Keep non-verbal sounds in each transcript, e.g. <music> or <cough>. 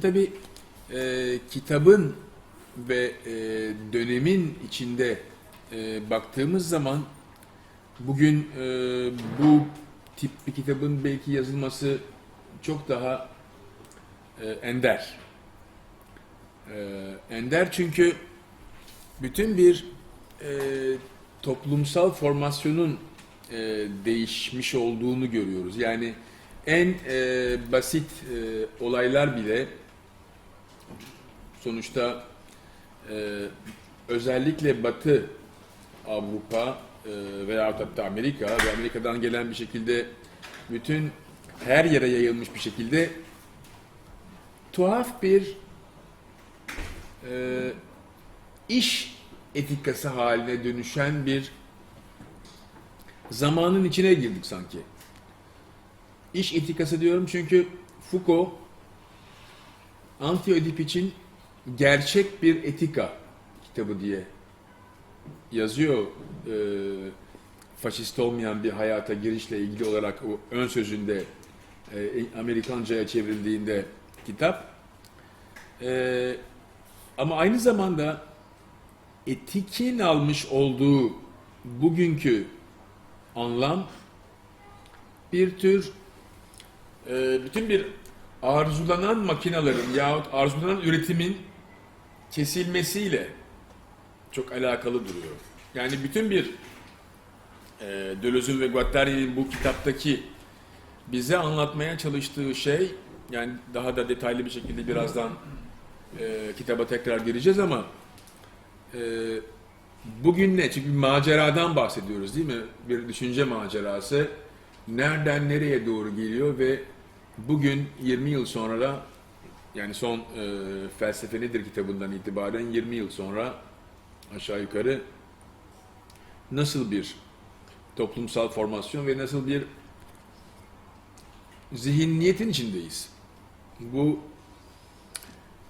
Şimdi tabii e, kitabın ve e, dönemin içinde e, baktığımız zaman bugün e, bu tip bir kitabın belki yazılması çok daha e, ender. E, ender çünkü bütün bir e, toplumsal formasyonun e, değişmiş olduğunu görüyoruz. Yani en e, basit e, olaylar bile sonuçta e, özellikle Batı Avrupa e, veya hatta Amerika ve Amerika'dan gelen bir şekilde bütün her yere yayılmış bir şekilde tuhaf bir e, iş etikası haline dönüşen bir zamanın içine girdik sanki. İş etikası diyorum çünkü Foucault Anti-Ödip için gerçek bir etika kitabı diye yazıyor. Ee, faşist olmayan bir hayata girişle ilgili olarak o ön sözünde e, Amerikanca'ya çevrildiğinde kitap. Ee, ama aynı zamanda etikin almış olduğu bugünkü anlam bir tür e, bütün bir arzulanan makinelerin yahut arzulanan üretimin kesilmesiyle çok alakalı duruyor. Yani bütün bir e, Deleuze'ün ve Guattari'nin bu kitaptaki bize anlatmaya çalıştığı şey yani daha da detaylı bir şekilde birazdan e, kitaba tekrar gireceğiz ama e, bugün ne? Çünkü bir maceradan bahsediyoruz değil mi? Bir düşünce macerası. Nereden nereye doğru geliyor ve bugün 20 yıl sonra yani son e, felsefe nedir kitabından itibaren 20 yıl sonra aşağı yukarı nasıl bir toplumsal formasyon ve nasıl bir zihniyetin içindeyiz. Bu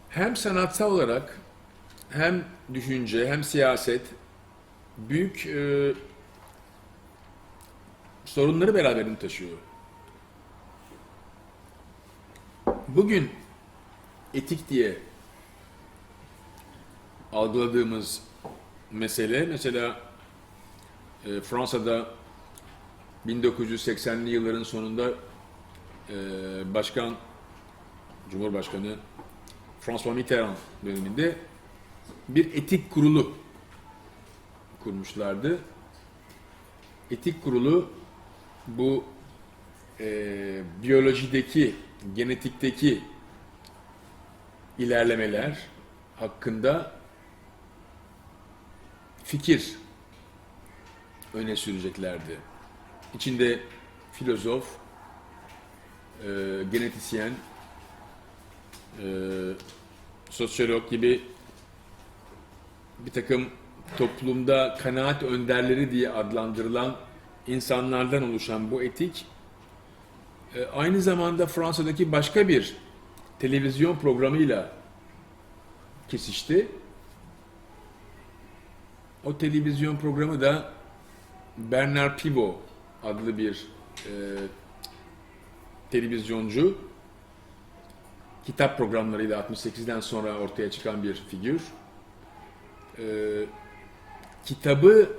hem sanatsal olarak hem düşünce hem siyaset büyük e, sorunları beraberinde taşıyor. Bugün etik diye algıladığımız mesele mesela e, Fransa'da 1980'li yılların sonunda e, başkan Cumhurbaşkanı François Mitterrand döneminde bir etik kurulu kurmuşlardı. Etik kurulu bu e, biyolojideki, genetikteki ilerlemeler hakkında fikir öne süreceklerdi. İçinde filozof, e, genetisyen, e, sosyolog gibi bir takım toplumda kanaat önderleri diye adlandırılan insanlardan oluşan bu etik e, aynı zamanda Fransa'daki başka bir televizyon programıyla kesişti. O televizyon programı da Bernard Pivot adlı bir e, televizyoncu. Kitap programlarıyla 68'den sonra ortaya çıkan bir figür. E, kitabı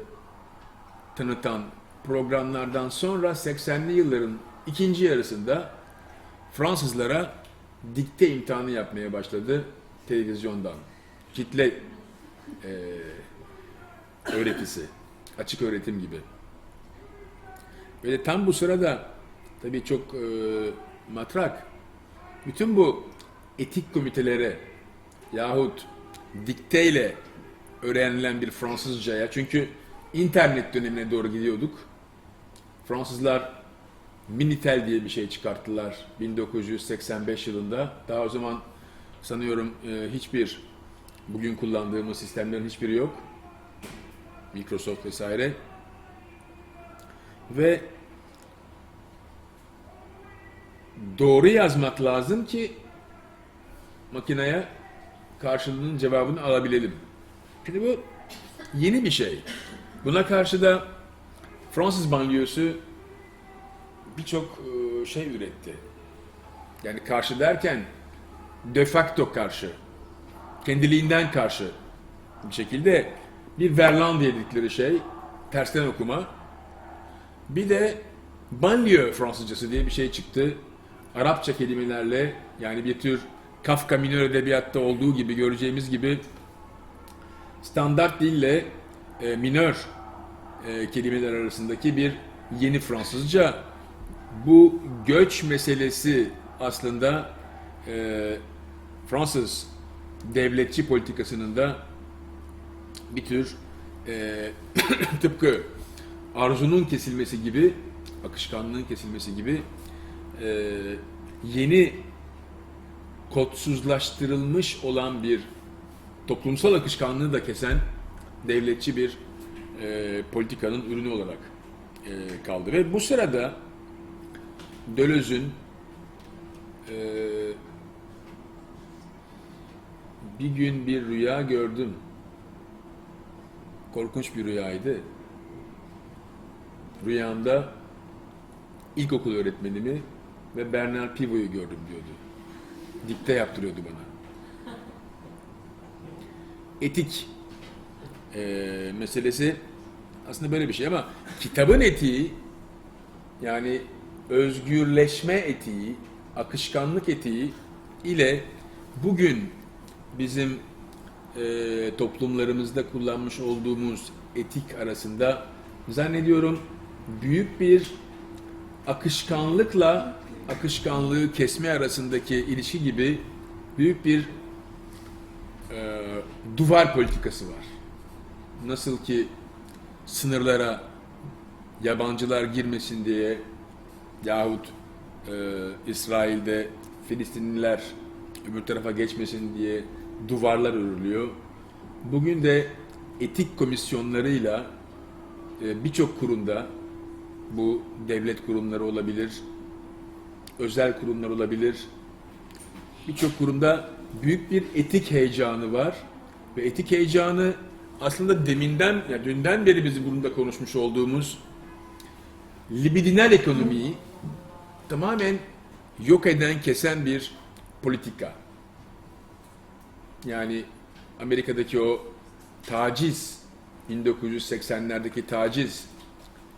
tanıtan programlardan sonra 80'li yılların ikinci yarısında Fransızlara dikte imtihanı yapmaya başladı televizyondan. Kitle e, öğretisi, açık öğretim gibi. Ve tam bu sırada tabii çok e, matrak bütün bu etik komitelere yahut dikteyle öğrenilen bir Fransızcaya çünkü internet dönemine doğru gidiyorduk. Fransızlar Minitel diye bir şey çıkarttılar 1985 yılında. Daha o zaman sanıyorum e, hiçbir bugün kullandığımız sistemlerin hiçbiri yok. Microsoft vesaire. Ve doğru yazmak lazım ki makineye karşılığının cevabını alabilelim. Şimdi bu yeni bir şey. Buna karşı da Fransız banliyösü birçok e, şey üretti. Yani karşı derken de facto karşı, kendiliğinden karşı bir şekilde bir Verlan dedikleri şey, tersten okuma. Bir de banlieue Fransızcası diye bir şey çıktı. Arapça kelimelerle yani bir tür Kafka minör edebiyatta olduğu gibi göreceğimiz gibi standart dille e, minör e, kelimeler arasındaki bir yeni Fransızca. Bu göç meselesi aslında e, Fransız devletçi politikasının da bir tür e, <clears throat> tıpkı arzunun kesilmesi gibi, akışkanlığın kesilmesi gibi e, yeni kodsuzlaştırılmış olan bir toplumsal akışkanlığı da kesen devletçi bir e, politikanın ürünü olarak e, kaldı. Ve bu sırada Döloz'un e, bir gün bir rüya gördüm. Korkunç bir rüyaydı. Rüyamda ilkokul öğretmenimi ve Bernard Pivot'u gördüm diyordu. Dikte yaptırıyordu bana. Etik e, meselesi aslında böyle bir şey ama kitabın etiği yani özgürleşme etiği, akışkanlık etiği ile bugün bizim e, toplumlarımızda kullanmış olduğumuz etik arasında zannediyorum büyük bir akışkanlıkla akışkanlığı kesme arasındaki ilişki gibi büyük bir e, duvar politikası var. Nasıl ki sınırlara yabancılar girmesin diye yahut e, İsrail'de Filistinliler öbür tarafa geçmesin diye duvarlar örülüyor. Bugün de etik komisyonlarıyla e, birçok kurumda bu devlet kurumları olabilir, özel kurumlar olabilir. Birçok kurumda büyük bir etik heyecanı var ve etik heyecanı aslında deminden, yani dünden beri bizim burada konuşmuş olduğumuz libidinal ekonomiyi tamamen yok eden, kesen bir politika. Yani Amerika'daki o taciz, 1980'lerdeki taciz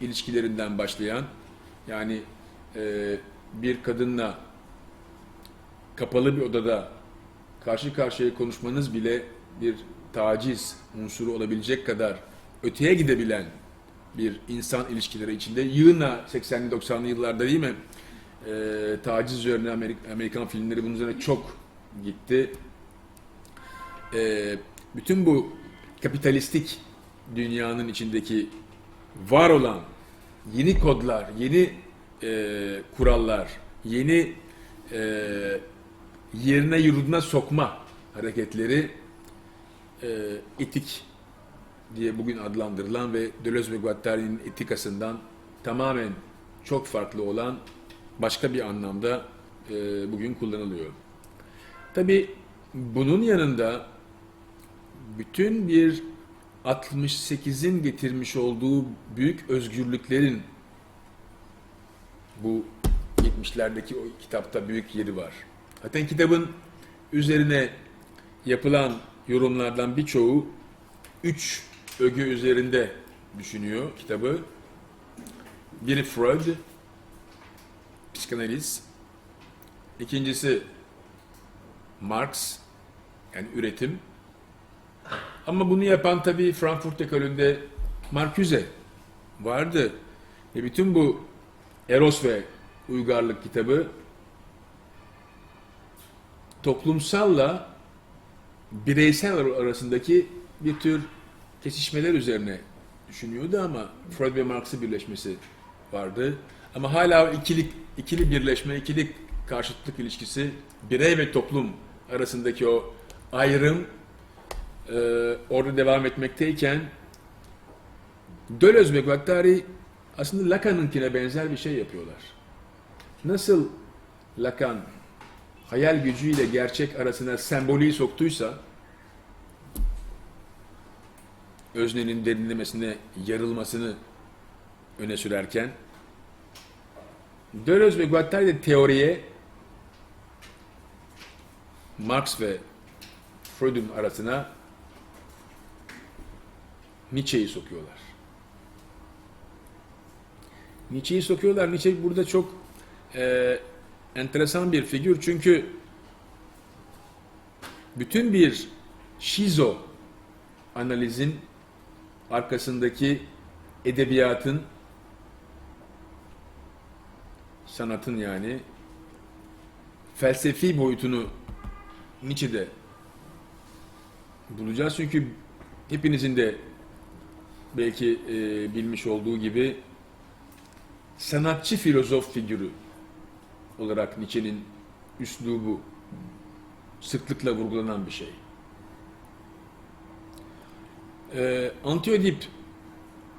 ilişkilerinden başlayan, yani e, bir kadınla kapalı bir odada karşı karşıya konuşmanız bile bir taciz unsuru olabilecek kadar öteye gidebilen bir insan ilişkileri içinde yığına 80'li 90'lı yıllarda değil mi? E, taciz üzerine Amerik- Amerikan filmleri bunun üzerine çok gitti. E, bütün bu kapitalistik dünyanın içindeki var olan yeni kodlar, yeni e, kurallar, yeni e, yerine yurduna sokma hareketleri e, etik diye bugün adlandırılan ve Deleuze ve Guattari'nin etikasından tamamen çok farklı olan başka bir anlamda e, bugün kullanılıyor. Tabi bunun yanında bütün bir 68'in getirmiş olduğu büyük özgürlüklerin bu 70'lerdeki o kitapta büyük yeri var. Zaten kitabın üzerine yapılan yorumlardan birçoğu üç öge üzerinde düşünüyor kitabı. Biri Freud, psikanaliz. İkincisi Marx, yani üretim. Ama bunu yapan tabii Frankfurt ekolünde Marcuse vardı. Ve bütün bu Eros ve Uygarlık kitabı toplumsalla bireysel arasındaki bir tür kesişmeler üzerine düşünüyordu ama Freud ve Marx'ın birleşmesi vardı. Ama hala ikili, ikili birleşme, ikili karşıtlık ilişkisi, birey ve toplum arasındaki o ayrım e, orada devam etmekteyken Deleuze ve Guattari aslında Lacan'ınkine benzer bir şey yapıyorlar. Nasıl Lacan hayal gücüyle gerçek arasına sembolü soktuysa öznenin derinlemesine yarılmasını öne sürerken Deleuze ve Guattari de teoriye Marx ve Freud'un arasına Nietzsche'yi sokuyorlar. Nietzsche'yi sokuyorlar. Nietzsche burada çok e, enteresan bir figür çünkü bütün bir şizo analizin arkasındaki edebiyatın sanatın yani felsefi boyutunu Nietzsche'de bulacağız. Çünkü hepinizin de belki e, bilmiş olduğu gibi sanatçı filozof figürü olarak Nietzsche'nin üslubu sıklıkla vurgulanan bir şey. Ee, Antiödip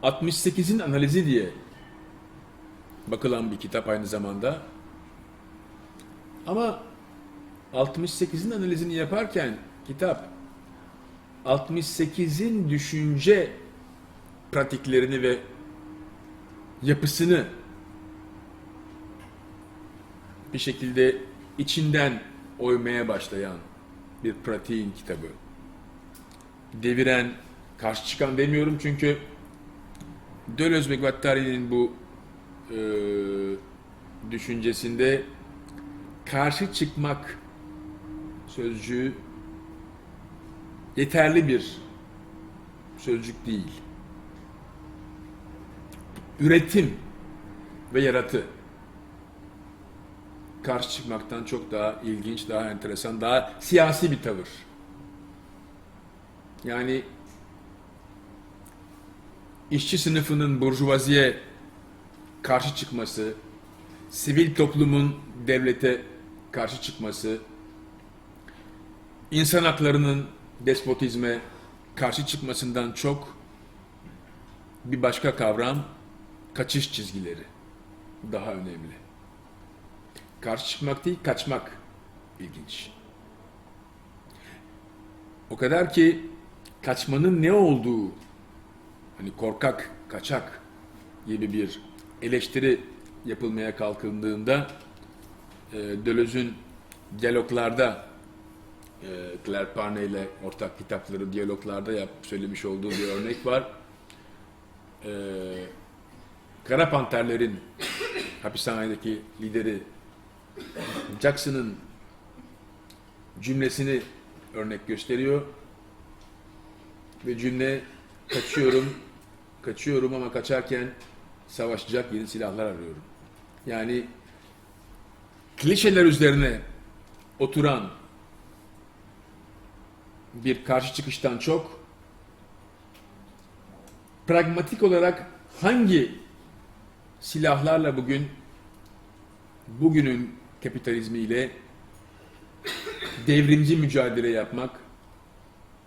68'in analizi diye bakılan bir kitap aynı zamanda. Ama 68'in analizini yaparken kitap 68'in düşünce pratiklerini ve yapısını bir şekilde içinden oymaya başlayan bir pratiğin kitabı. Deviren, karşı çıkan demiyorum çünkü Deleuze ve Guattari'nin bu e, düşüncesinde karşı çıkmak sözcüğü yeterli bir sözcük değil. Üretim ve yaratı karşı çıkmaktan çok daha ilginç, daha enteresan, daha siyasi bir tavır. Yani işçi sınıfının burjuvaziye karşı çıkması, sivil toplumun devlete karşı çıkması, insan haklarının despotizme karşı çıkmasından çok bir başka kavram kaçış çizgileri daha önemli. Karşı çıkmak değil, kaçmak ilginç. O kadar ki kaçmanın ne olduğu, hani korkak, kaçak gibi bir eleştiri yapılmaya kalkıldığında e, Deleuze'ün diyaloglarda e, Claire Parnay ile ortak kitapları diyaloglarda yap, söylemiş olduğu bir örnek var. E, Kara Panterlerin hapishanedeki lideri Jackson'ın cümlesini örnek gösteriyor. Ve cümle kaçıyorum, kaçıyorum ama kaçarken savaşacak yeni silahlar arıyorum. Yani klişeler üzerine oturan bir karşı çıkıştan çok pragmatik olarak hangi silahlarla bugün bugünün kapitalizmiyle devrimci mücadele yapmak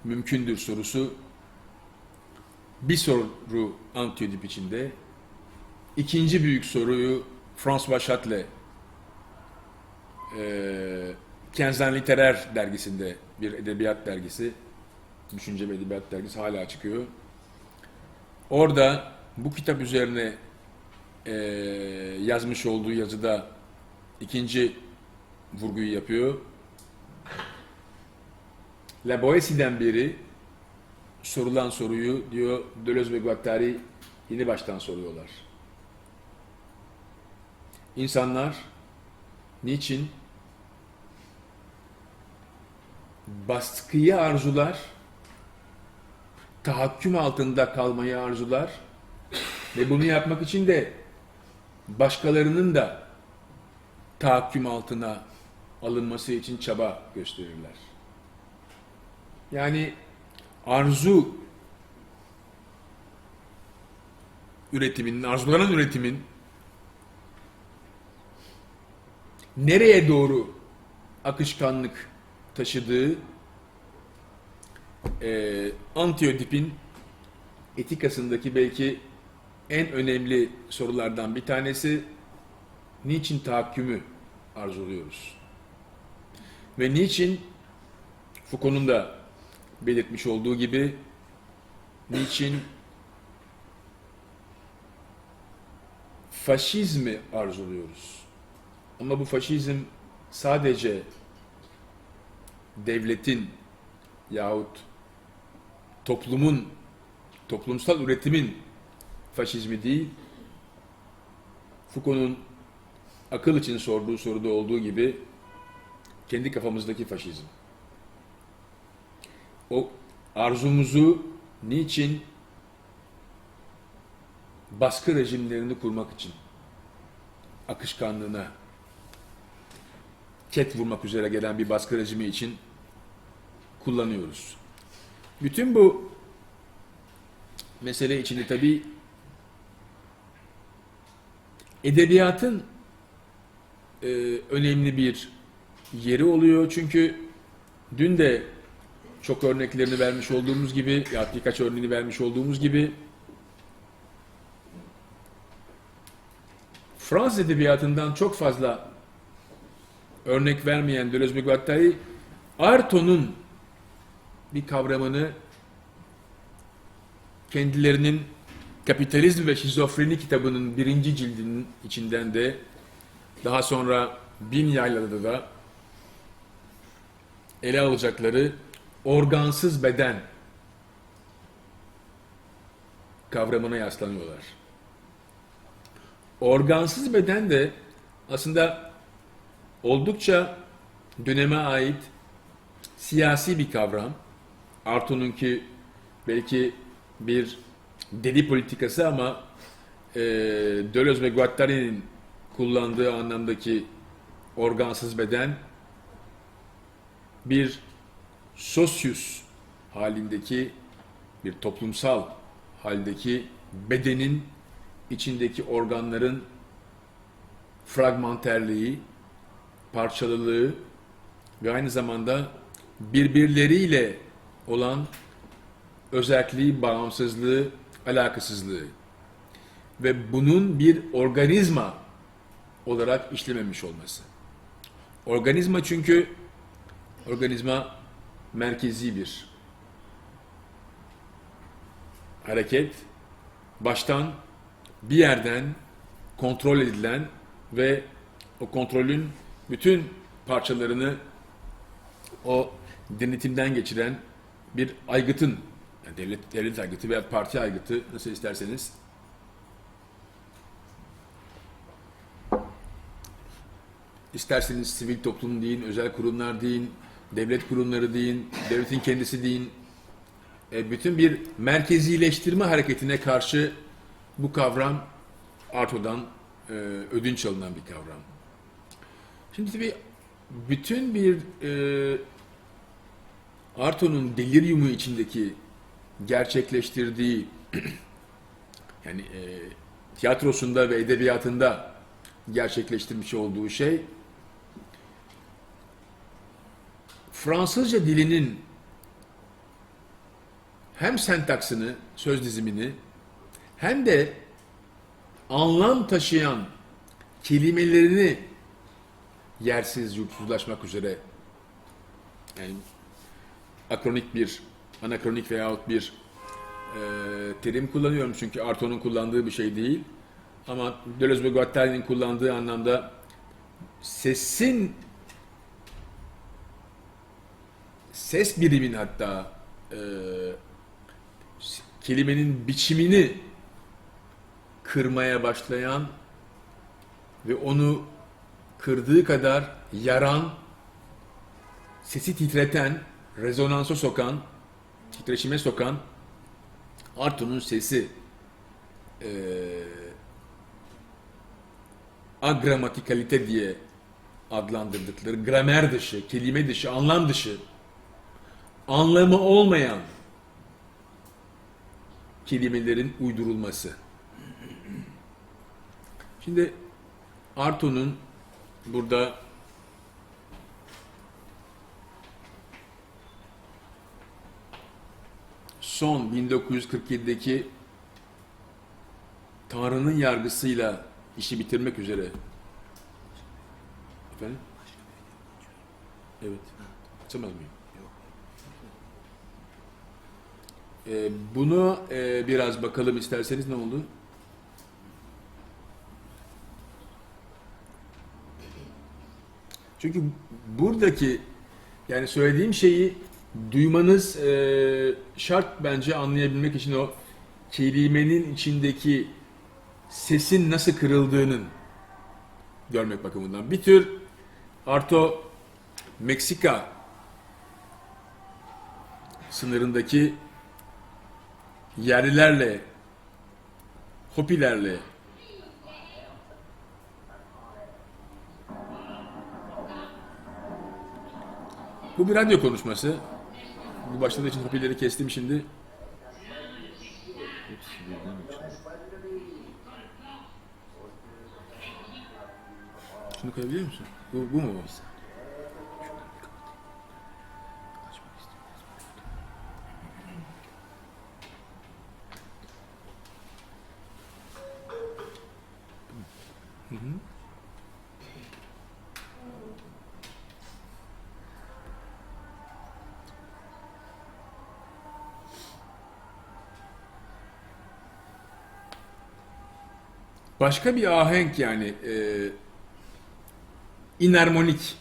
mümkündür sorusu bir soru Antiyodip içinde. İkinci büyük soruyu François Châtelet e, Kenzen Literer dergisinde bir edebiyat dergisi, düşünce ve edebiyat dergisi hala çıkıyor. Orada bu kitap üzerine e, yazmış olduğu yazıda ikinci vurguyu yapıyor. La Boétie'den beri sorulan soruyu diyor Deleuze ve Guattari yeni baştan soruyorlar. İnsanlar niçin baskıyı arzular, tahakküm altında kalmayı arzular ve bunu yapmak için de başkalarının da tahakküm altına alınması için çaba gösterirler. Yani arzu üretiminin, arzulanan üretimin nereye doğru akışkanlık taşıdığı e, Antiyodip'in etikasındaki belki en önemli sorulardan bir tanesi niçin tahakkümü arzuluyoruz? Ve niçin Foucault'un da belirtmiş olduğu gibi niçin faşizmi arzuluyoruz? Ama bu faşizm sadece devletin yahut toplumun, toplumsal üretimin faşizmi değil, Foucault'un akıl için sorduğu soruda olduğu gibi kendi kafamızdaki faşizm. O arzumuzu niçin baskı rejimlerini kurmak için akışkanlığına ket vurmak üzere gelen bir baskı rejimi için kullanıyoruz. Bütün bu mesele içinde tabii edebiyatın e, önemli bir yeri oluyor. Çünkü dün de çok örneklerini vermiş olduğumuz gibi, ya birkaç örneğini vermiş olduğumuz gibi Fransız edebiyatından çok fazla örnek vermeyen Deleuze ve Guattari, Arto'nun bir kavramını kendilerinin Kapitalizm ve Şizofreni kitabının birinci cildinin içinden de daha sonra Bin Yaylada da ele alacakları organsız beden kavramına yaslanıyorlar. Organsız beden de aslında oldukça döneme ait siyasi bir kavram. Arto'nunki belki bir deli politikası ama e, Deleuze ve Guattari'nin kullandığı anlamdaki organsız beden bir sosyus halindeki bir toplumsal haldeki bedenin içindeki organların fragmanterliği, parçalılığı ve aynı zamanda birbirleriyle olan özelliği, bağımsızlığı, alakasızlığı ve bunun bir organizma olarak işlememiş olması. Organizma çünkü organizma merkezi bir hareket baştan bir yerden kontrol edilen ve o kontrolün bütün parçalarını o denetimden geçiren bir aygıtın, yani devlet, devlet aygıtı veya parti aygıtı nasıl isterseniz isterseniz sivil toplum deyin, özel kurumlar deyin, devlet kurumları deyin, devletin kendisi deyin, e, bütün bir merkezileştirme hareketine karşı bu kavram Arto'dan e, ödünç alınan bir kavram. Şimdi tabii bütün bir e, Arto'nun deliryumu içindeki gerçekleştirdiği <clears throat> yani e, tiyatrosunda ve edebiyatında gerçekleştirmiş olduğu şey Fransızca dilinin hem sentaksını, söz dizimini hem de anlam taşıyan kelimelerini yersiz, yurtsuzlaşmak üzere yani akronik bir, anakronik veyahut bir e, terim kullanıyorum çünkü Arto'nun kullandığı bir şey değil. Ama Deleuze ve Guattari'nin kullandığı anlamda sesin ses birimin hatta e, kelimenin biçimini kırmaya başlayan ve onu kırdığı kadar yaran, sesi titreten, rezonansa sokan, titreşime sokan Arto'nun sesi e, agramatikalite diye adlandırdıkları gramer dışı, kelime dışı, anlam dışı, anlamı olmayan kelimelerin uydurulması. Şimdi Arto'nun burada son 1947'deki Tanrı'nın yargısıyla işi bitirmek üzere. Efendim? Evet. Açamaz mıyım? Ee, bunu e, biraz bakalım isterseniz ne oldu? Çünkü buradaki Yani söylediğim şeyi duymanız e, şart bence anlayabilmek için o kelimenin içindeki sesin nasıl kırıldığının görmek bakımından. Bir tür Arto Meksika sınırındaki yerlilerle, Hopilerle Bu bir radyo konuşması. Bu başladığı için Hopileri kestim şimdi. Şunu koyabiliyor musun? Bu, bu mu? bu? Başka bir ahenk yani. E, inarmonik.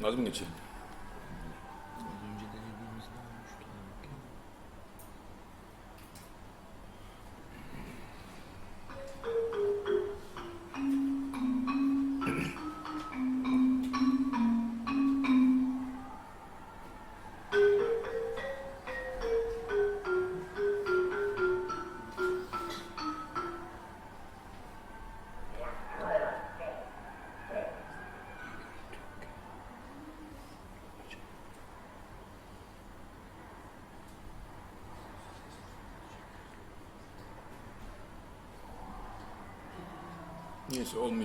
나중에 지.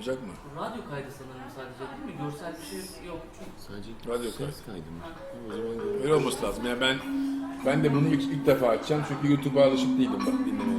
Olmayacak mı? Radyo kaydı sanırım sadece değil mi? Görsel bir şey yok. Sadece Radyo ses kaydı. kaydı mı? O zaman. Öyle olması lazım. Yani ben ben de bunu ilk, ilk defa açacağım çünkü YouTube'a alışık değilim bak dinlemeye.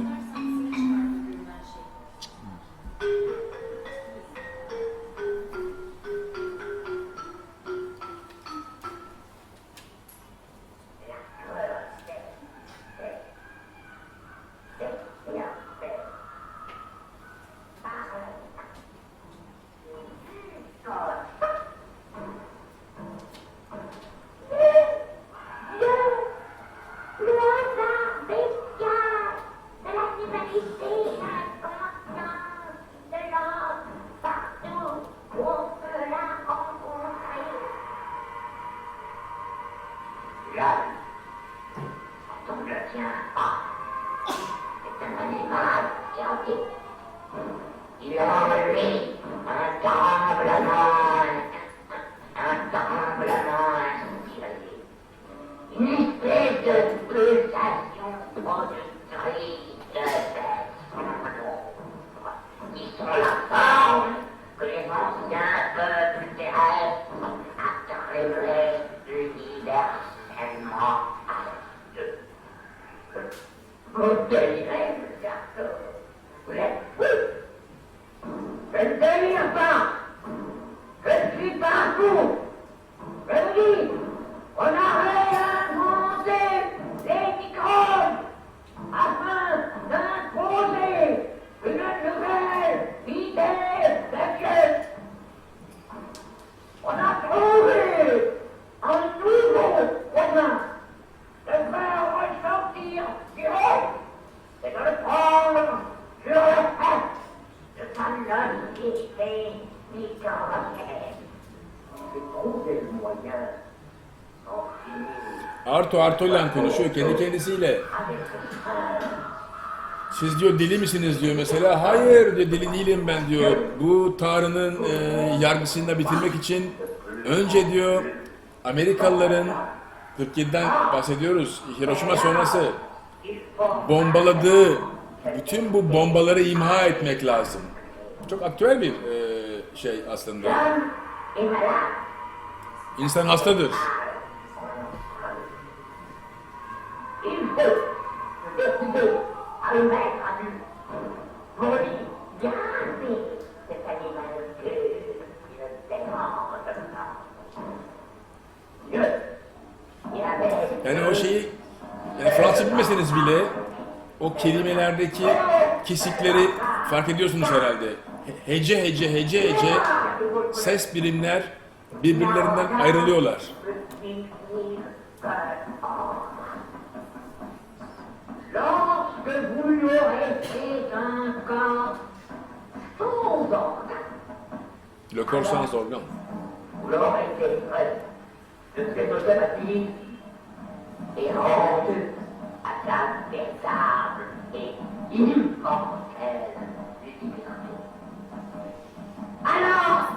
which they need Arto Arto'yla konuşuyor kendi kendisiyle. Siz diyor deli misiniz diyor mesela. Hayır diyor deli değilim ben diyor. Bu Tanrı'nın e, yargısını da bitirmek için önce diyor Amerikalıların 47'den bahsediyoruz. Hiroşima sonrası bombaladığı bütün bu bombaları imha etmek lazım. Çok aktüel bir e, şey aslında. İnsan hastadır. Yani o şeyi yani Fransız bilmeseniz bile o kelimelerdeki kesikleri fark ediyorsunuz herhalde. He- Hece hece hece hece ses birimler birbirlerinden ayrılıyorlar. Le corps sans organ. et Alors,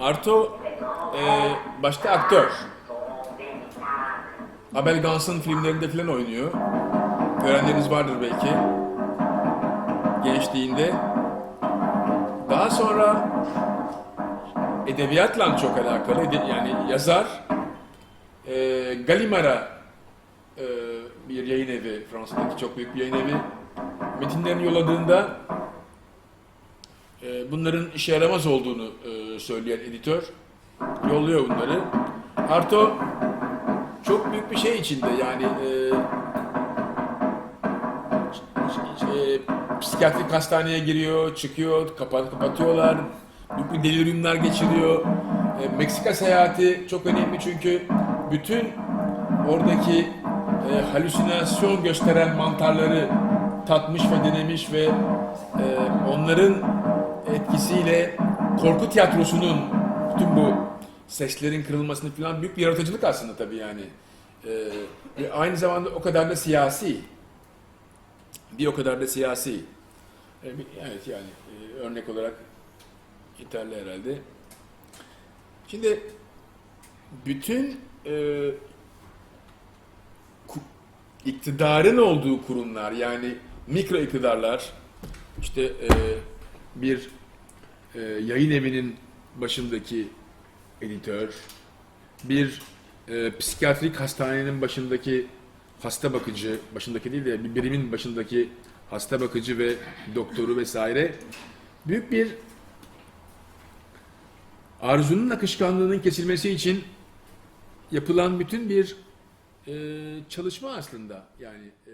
Arto e, başta aktör. Abel Gans'ın filmlerinde falan oynuyor. Görenleriniz vardır belki. Gençliğinde. Daha sonra edebiyatla çok alakalı. Yani yazar. E, Gallimard'a e, bir yayın evi, Fransa'daki çok büyük bir yayın evi. Metinlerini yolladığında e, bunların işe yaramaz olduğunu e, söyleyen editör yolluyor bunları. Arto çok büyük bir şey içinde yani e, e, psikiyatrik hastaneye giriyor, çıkıyor, kapat, kapatıyorlar, büyük bir deliriumlar geçiriyor. E, Meksika seyahati çok önemli çünkü bütün oradaki e, halüsinasyon gösteren mantarları tatmış ve denemiş ve e, onların etkisiyle korku tiyatrosunun bütün bu seslerin kırılmasını falan büyük bir yaratıcılık aslında tabii yani. Ee, ve aynı zamanda o kadar da siyasi. Bir o kadar da siyasi. Bir- Evet yani e, örnek olarak yeterli herhalde. Şimdi bütün e, iktidarın olduğu kurumlar yani mikro iktidarlar işte e, bir e, yayın evinin başındaki editör, bir e, psikiyatrik hastanenin başındaki hasta bakıcı, başındaki değil de bir birimin başındaki hasta bakıcı ve doktoru vesaire büyük bir arzunun akışkanlığının kesilmesi için yapılan bütün bir e, çalışma aslında yani e,